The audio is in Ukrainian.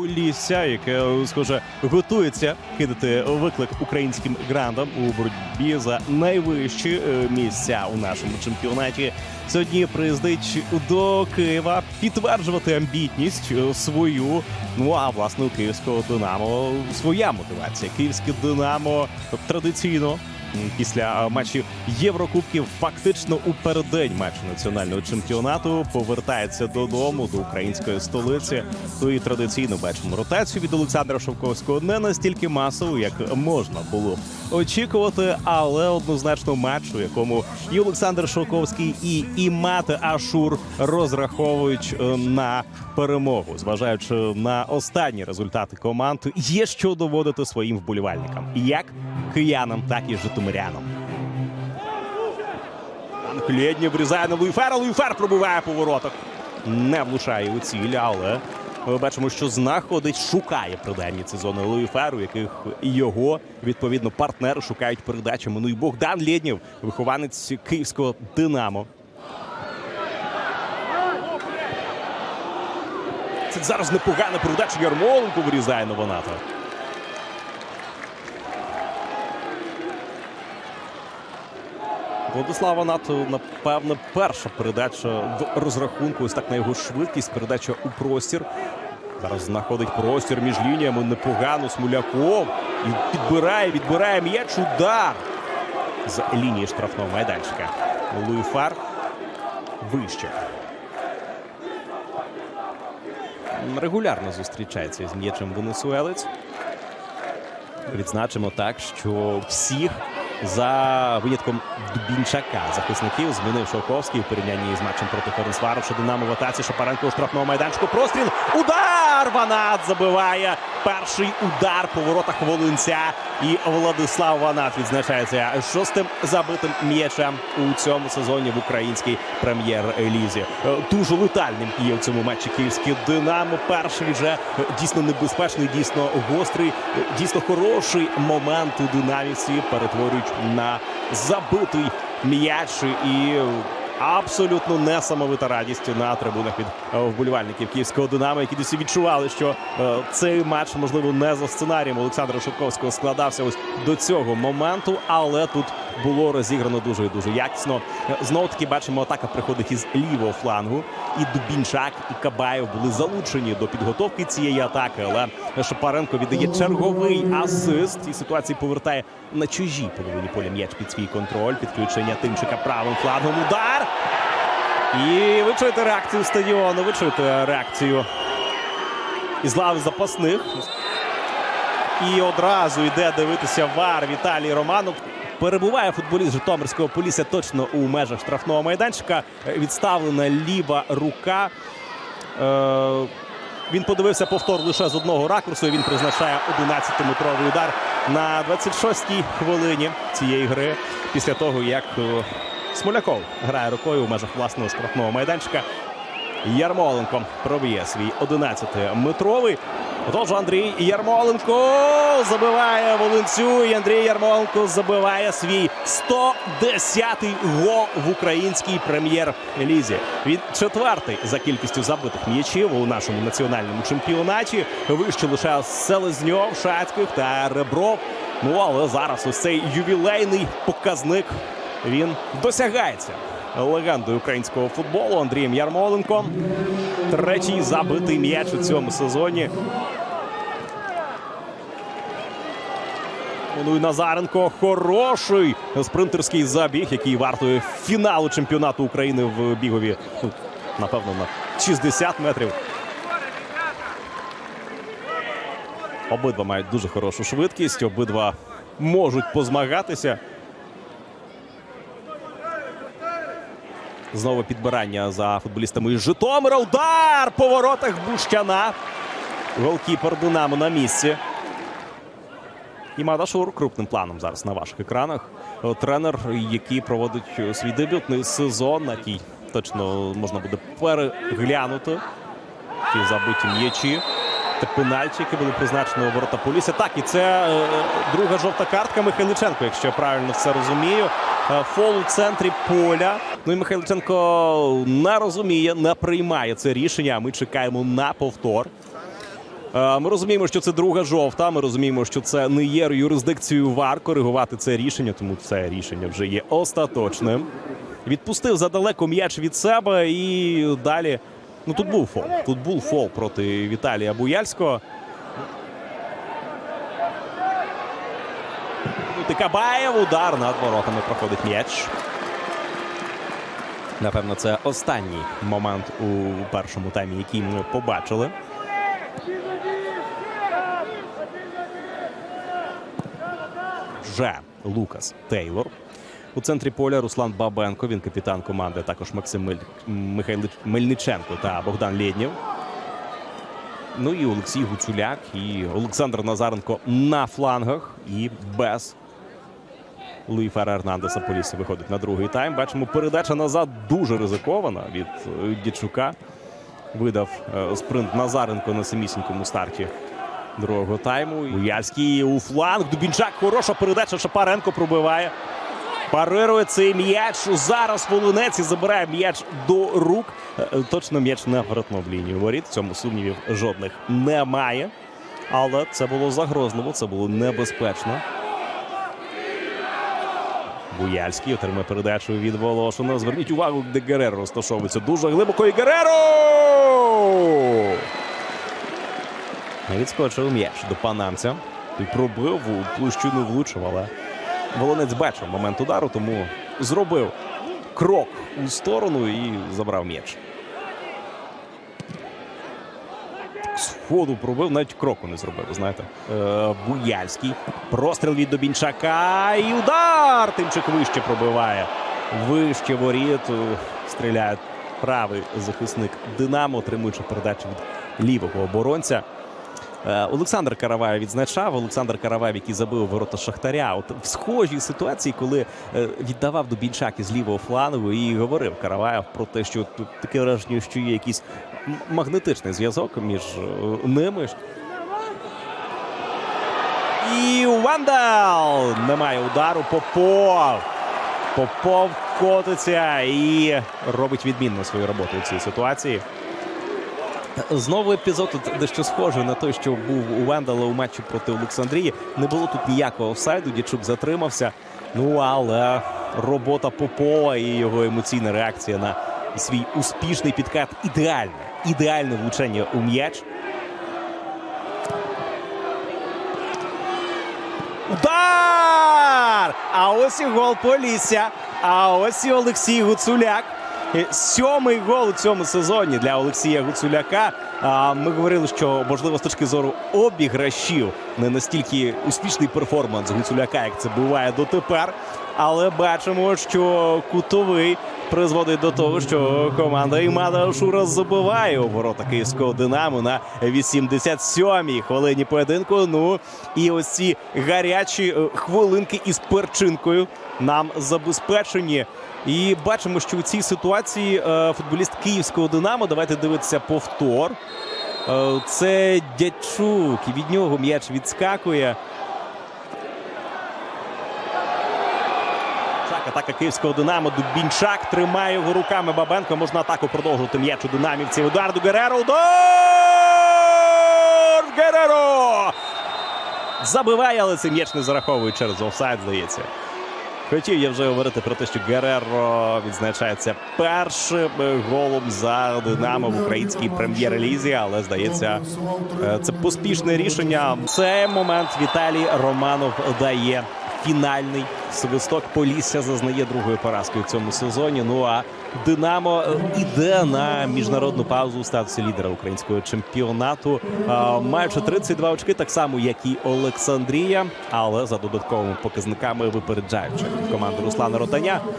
Полісся, яке схоже готується кидати виклик українським грандам у боротьбі за найвищі е, місця у нашому чемпіонаті. Сьогодні приїздить до Києва підтверджувати амбітність е, свою. Ну а власне у київського Динамо своя мотивація. Київське Динамо традиційно після е, матчів Єврокубків, фактично у переддень матчу національного чемпіонату, повертається додому до української столиці. То і традиційно бачимо ротацію від Олександра Шовковського не настільки масово, як можна було очікувати, але однозначно матч, у якому і Олександр Шовковський, і Імат Ашур розраховують е, на перемогу, зважаючи на останні результати команд, є що доводити своїм вболівальникам, як киянам, так і житомирянам. Клєдні врізає на Луїфера. Луїфер пробиває по воротах. Не влучає у ціль, але ми бачимо, що знаходить, шукає принаймні ці зони Луїферу, яких його відповідно партнери шукають передачами. Ну і Богдан Лєднєв, вихованець київського Динамо. Це зараз непогана передача. Ярмоленко вирізає Новоната. Владислава НАТО, напевно, перша передача в розрахунку. Ось так на його швидкість. Передача у простір. Зараз знаходить простір між лініями. Непогано Смуляков. І підбирає, відбирає м'яч. Удар з лінії штрафного майданчика. Луїфар вище. Регулярно зустрічається з м'ячем венесуелець. Відзначимо так, що всіх за винятком Дубінчака захисників змінив Шовковський у порівнянні з матчем проти Ференсвару. Динамо в атаці Шапаренко у штрафного майданчику. Простріл. Удар! Ванат забиває. Перший удар по воротах Волинця. І Владислав Ванат відзначається шостим забитим м'ячем у цьому сезоні в українській прем'єр-лізі. Дуже летальним є в цьому матчі київське Динамо. Перший вже дійсно небезпечний, дійсно гострий, дійсно хороший момент у динаміці перетворюють на забитий м'яч і абсолютно несамовита радість на трибунах від е, вболівальників київського динамо, які досі відчували, що е, цей матч можливо не за сценарієм Олександра Шовковського складався ось до цього моменту, але тут було розіграно дуже і дуже якісно. Знову таки бачимо, атака приходить із лівого флангу. І Дубінчак, і Кабаєв були залучені до підготовки цієї атаки. Але Шапаренко віддає черговий асист і ситуації повертає на чужій половині поля м'яч під свій контроль. Підключення Тимчика правим флангом. Удар. І ви чуєте реакцію стадіону. Ви чуєте реакцію із лави запасних. І одразу йде дивитися вар Віталій Романов. Перебуває футболіст Житомирського полісся точно у межах штрафного майданчика. Відставлена ліва рука. Е, він подивився повтор лише з одного ракурсу. і Він призначає 11-метровий удар на 26-й хвилині цієї гри. Після того, як е, Смоляков грає рукою у межах власного штрафного майданчика. Ярмоленко проб'є свій 11-метровий. Отож, Андрій Ярмоленко забиває Волинцю. І Андрій Ярмоленко забиває свій 110-й гол в українській прем'єр-лізі. Він четвертий за кількістю забитих м'ячів у нашому національному чемпіонаті. Вище лише Селезньов, Шацьких та Ребров. Ну але зараз ось цей ювілейний показник він досягається легендою українського футболу Андрієм Ярмоленко. Третій забитий м'яч у цьому сезоні. Ну і Назаренко хороший спринтерський забіг, який вартує фіналу чемпіонату України в бігові. Ну, напевно, на 60 метрів. Обидва мають дуже хорошу швидкість, обидва можуть позмагатися. Знову підбирання за футболістами із Житомира. Удар по воротах Бущана. Голкіпер Динамо на місці. І Мадашур крупним планом зараз на ваших екранах. Е, Тренер, який проводить е, свій дебютний сезон, на який точно можна буде переглянути. Ті забиті м'ячі та пенальті, які були призначені у ворота Полісся. Так, і це е, друга жовта картка Михайличенко, якщо я правильно все розумію. Е, Фол у центрі поля. Ну і Михайличенко не розуміє, не приймає це рішення. Ми чекаємо на повтор. Е, Ми розуміємо, що це друга жовта. Ми розуміємо, що це не є юрисдикцією ВАР коригувати це рішення, тому це рішення вже є остаточним. Відпустив задалеко м'яч від себе і далі. Ну тут був фол. Тут був фол проти Віталія Буяльського. Тикабаєв удар над воротами проходить м'яч. Напевно, це останній момент у першому таймі, який ми побачили. Вже Лукас Тейлор. У центрі поля Руслан Бабенко. Він капітан команди. Також Максим Мель... Михайлич... Мельниченко та Богдан Лєднєв. Ну і Олексій Гуцуляк і Олександр Назаренко на флангах і без Луї Фера Ернандеса Полісі виходить на другий тайм. Бачимо, передача назад дуже ризикована від е, Дячука. Видав е, спринт Назаренко на самісінькому старті другого тайму. Буяльський у фланг. Дубінчак. Хороша передача. Шапаренко пробиває. Парирує цей м'яч. Зараз Волинець і забирає м'яч до рук. Е, е, Точно м'яч не в лінію воріт. В цьому сумнівів жодних немає. Але це було загрозливо, це було небезпечно. Буяльський отримає передачу від Волошина. Зверніть увагу, де Гереро розташовується дуже глибоко. І Гереро! Відскочив м'яч до панамця. Той пробив у площину влучив, але Волонець бачив момент удару, тому зробив крок у сторону і забрав м'яч. З ходу пробив, навіть кроку не зробив, знаєте. Е, Буяльський. Простріл від Добінчака. І удар! Тимчик вище пробиває. Вище воріт. Е, Стріляє правий захисник Динамо, отримуючи передачу від лівого оборонця. Е, Олександр Караваєв відзначав. Олександр Караваєв, який забив ворота Шахтаря. От в схожій ситуації, коли е, віддавав Дубінчак із лівого флангу, і говорив Караваєв про те, що тут таке враження, що є якийсь магнетичний зв'язок між е, ними. І Вандал! Немає удару. Попов. Попов котиться і робить відмінно свою роботу у цій ситуації. Знову епізод дещо схожий на той, що був у Вендала у матчі проти Олександрії. Не було тут ніякого офсайду. Дячук затримався. Ну але робота Попова і його емоційна реакція на свій успішний підкат ідеальне, ідеальне влучення у м'яч. Удар! А ось і гол Полісся. А ось і Олексій Гуцуляк. Сьомий гол у цьому сезоні для Олексія Гуцуляка. А ми говорили, що можливо з точки зору обіграшів не настільки успішний перформанс Гуцуляка, як це буває дотепер. Але бачимо, що кутовий призводить до того, що команда Імада Шура забиває у ворота київського динамо на 87-й хвилині поєдинку. Ну і ось ці гарячі е, хвилинки із перчинкою нам забезпечені. І бачимо, що у цій ситуації е, футболіст київського динамо. Давайте дивитися повтор. Е, це Дячук, від нього м'яч відскакує. Атака київського Динамо. Дубінчак тримає його руками Бабенко. Можна атаку продовжувати м'яч у динамівців. Удар до Гереро. Удар! Гереро! Забиває, але цей м'яч не зараховує через офсайд, здається. Хотів я вже говорити про те, що Гереро відзначається першим голом за Динамо в українській прем'єр-лізі, але здається, е, це поспішне рішення. Цей момент Віталій Романов дає фінальний свисток. Полісся зазнає другої поразки у цьому сезоні. Ну а Динамо е, іде на міжнародну паузу у статусі лідера українського чемпіонату, маючи 32 очки, так само як і Олександрія, але за додатковими показниками випереджаючи команду Руслана Ротаня.